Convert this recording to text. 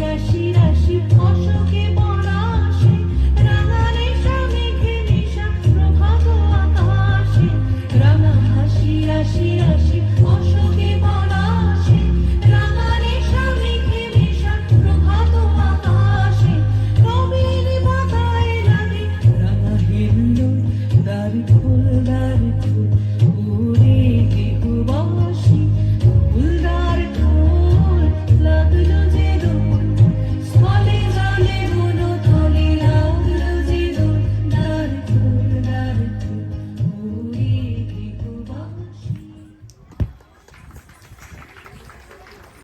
রাশি রাশি রাশি